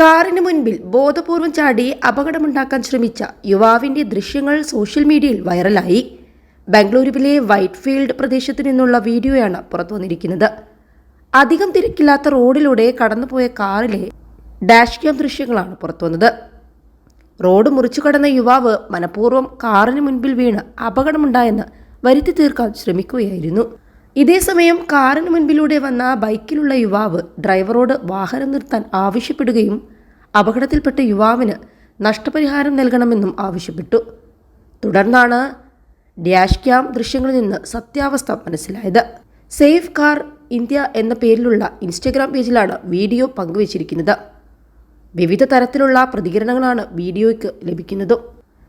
കാറിന് മുൻപിൽ ബോധപൂർവം ചാടി അപകടമുണ്ടാക്കാൻ ശ്രമിച്ച യുവാവിന്റെ ദൃശ്യങ്ങൾ സോഷ്യൽ മീഡിയയിൽ വൈറലായി. ബംഗളൂരുവിലെ വൈറ്റ്ഫീൽഡ് പ്രദേശത്തു നിന്നുള്ള വീഡിയോയാണ് പുറത്തു വന്നിരിക്കുന്നത് അധികം തിരക്കില്ലാത്ത റോഡിലൂടെ കടന്നുപോയ കാറിലെ ഡാഷ് ക്യാം ദൃശ്യങ്ങളാണ് പുറത്തുവന്നത്. റോഡ് മുറിച്ചു കടന്ന യുവാവ് മനഃപൂർവം കാറിന് മുൻപിൽ വീണ് അപകടമുണ്ടായെന്ന് വരുത്തി തീർക്കാൻ ശ്രമിക്കുകയായിരുന്നു. ഇതേസമയം കാറിന് മുൻപിലൂടെ വന്ന ബൈക്കിലുള്ള യുവാവ് ഡ്രൈവറോട് വാഹനം നിർത്താൻ ആവശ്യപ്പെടുകയും അപകടത്തിൽപ്പെട്ട യുവാവിന് നഷ്ടപരിഹാരം നൽകണമെന്നും ആവശ്യപ്പെട്ടു. തുടർന്നാണ് ഡാഷ് ക്യാം ദൃശ്യങ്ങളിൽ നിന്ന് സത്യാവസ്ഥ മനസ്സിലായത്. സേഫ് കാർ ഇന്ത്യ എന്ന പേരിലുള്ള ഇൻസ്റ്റഗ്രാം പേജിലാണ് വീഡിയോ പങ്കുവച്ചിരിക്കുന്നത്. വിവിധ തരത്തിലുള്ള പ്രതികരണങ്ങളാണ് വീഡിയോയ്ക്ക് ലഭിക്കുന്നത്.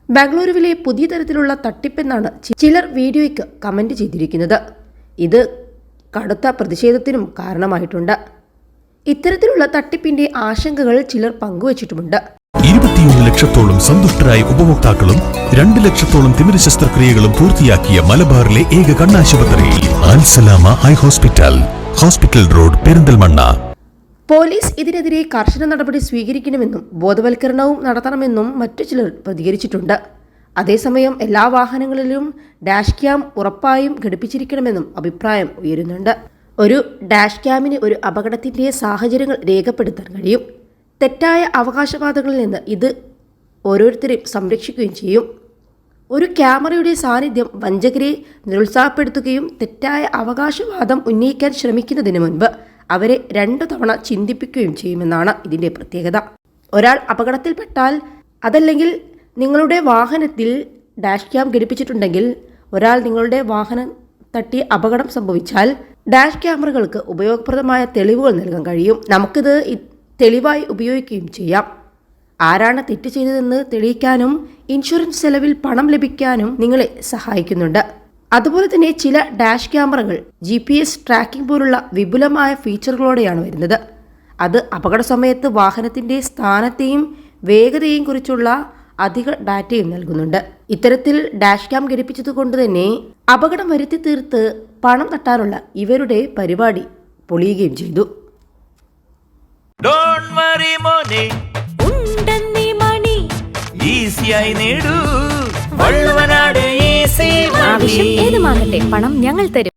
ബാംഗ്ലൂരുവിലെ പുതിയ തരത്തിലുള്ള തട്ടിപ്പെന്നാണ് ചിലർ വീഡിയോയ്ക്ക് കമന്റ് ചെയ്തിരിക്കുന്നത്. ഇത് കടുത്ത പ്രതിഷേധത്തിനും കാരണമായിട്ടുണ്ട്. ഇത്തരത്തിലുള്ള തട്ടിപ്പിന്റെ ആശങ്കകൾ ചിലർ പങ്കുവച്ചിട്ടുമുണ്ട്. ഇരുപത്തിയൊന്ന് ലക്ഷത്തോളം സന്തുഷ്ടരായ ഉപഭോക്താക്കളും രണ്ട് ലക്ഷത്തോളം തിമിര ശസ്ത്രക്രിയകളും പൂർത്തിയാക്കിയ മലബാറിലെ ഏക കണ്ണാശുപത്രി Al Salama eye hospital hospital road Perinthalmanna. Police ഇതിനെതിരെ കർശന നടപടി സ്വീകരിക്കണമെന്നും ബോധവൽക്കരണവും നടത്തണമെന്നും മറ്റു ചിലർ പ്രതികരിച്ചിട്ടുണ്ട്. അതേസമയം എല്ലാ വാഹനങ്ങളിലും ഡാഷ് ക്യാം ഉറപ്പായും ഘടിപ്പിച്ചിരിക്കണമെന്നും അഭിപ്രായം ഉയരുന്നുണ്ട്. ഒരു ഡാഷ് ക്യാമിന് ഒരു അപകടത്തിന്റെ സാഹചര്യങ്ങൾ രേഖപ്പെടുത്താൻ കഴിയും. തെറ്റായ അവകാശവാദങ്ങളിൽ നിന്ന് ഇത് ഓരോരുത്തരെയും സംരക്ഷിക്കുകയും ചെയ്യും. ഒരു ക്യാമറയുടെ സാന്നിധ്യം വഞ്ചകരെ നിരുത്സാഹപ്പെടുത്തുകയും തെറ്റായ അവകാശവാദം ഉന്നയിക്കാൻ ശ്രമിക്കുന്നതിന് മുൻപ് അവരെ രണ്ടു തവണ ചിന്തിപ്പിക്കുകയും ചെയ്യുമെന്നാണ് ഇതിന്റെ പ്രത്യേകത. ഒരാൾ അപകടത്തിൽപ്പെട്ടാൽ അതല്ലെങ്കിൽ നിങ്ങളുടെ വാഹനത്തിൽ ഡാഷ് ക്യാം ഘടിപ്പിച്ചിട്ടുണ്ടെങ്കിൽ ഒരാൾ നിങ്ങളുടെ വാഹനം തട്ടി അപകടം സംഭവിച്ചാൽ ഡാഷ് ക്യാമറകൾക്ക് ഉപയോഗപ്രദമായ തെളിവുകൾ നൽകാൻ കഴിയും. നമുക്കിത് തെളിവായി ഉപയോഗിക്കുകയും ചെയ്യാം. ആരാണ് തെറ്റ് ചെയ്തതെന്ന് തെളിയിക്കാനും ഇൻഷുറൻസ് ചെലവിൽ പണം ലഭിക്കാനും നിങ്ങളെ സഹായിക്കുന്നുണ്ട്. അതുപോലെ തന്നെ ചില ഡാഷ് ക്യാമറകൾ ജി പി എസ് ട്രാക്കിംഗ് പോലുള്ള വിപുലമായ ഫീച്ചറുകളോടെയാണ് വരുന്നത്. അത് അപകട സമയത്ത് വാഹനത്തിന്റെ സ്ഥാനത്തെയും വേഗതയെയും കുറിച്ചുള്ള അധിക ഡാറ്റയും നൽകുന്നുണ്ട്. ഇത്തരത്തിൽ ഡാഷ് ക്യാം ഘടിപ്പിച്ചത് കൊണ്ട് തന്നെ അപകടം വരുത്തി തീർത്ത് പണം തട്ടാനുള്ള ഇവരുടെ പരിപാടി പൊളിയുകയും ചെയ്തു. ഡോണ്ട് വറി മോനെ. മണി. ഈസിയായി നേടൂ. വള്ളുവനാട് ഈസി ആവശ്യം ഏതുമാകട്ടെ പണം ഞങ്ങൾ തരും.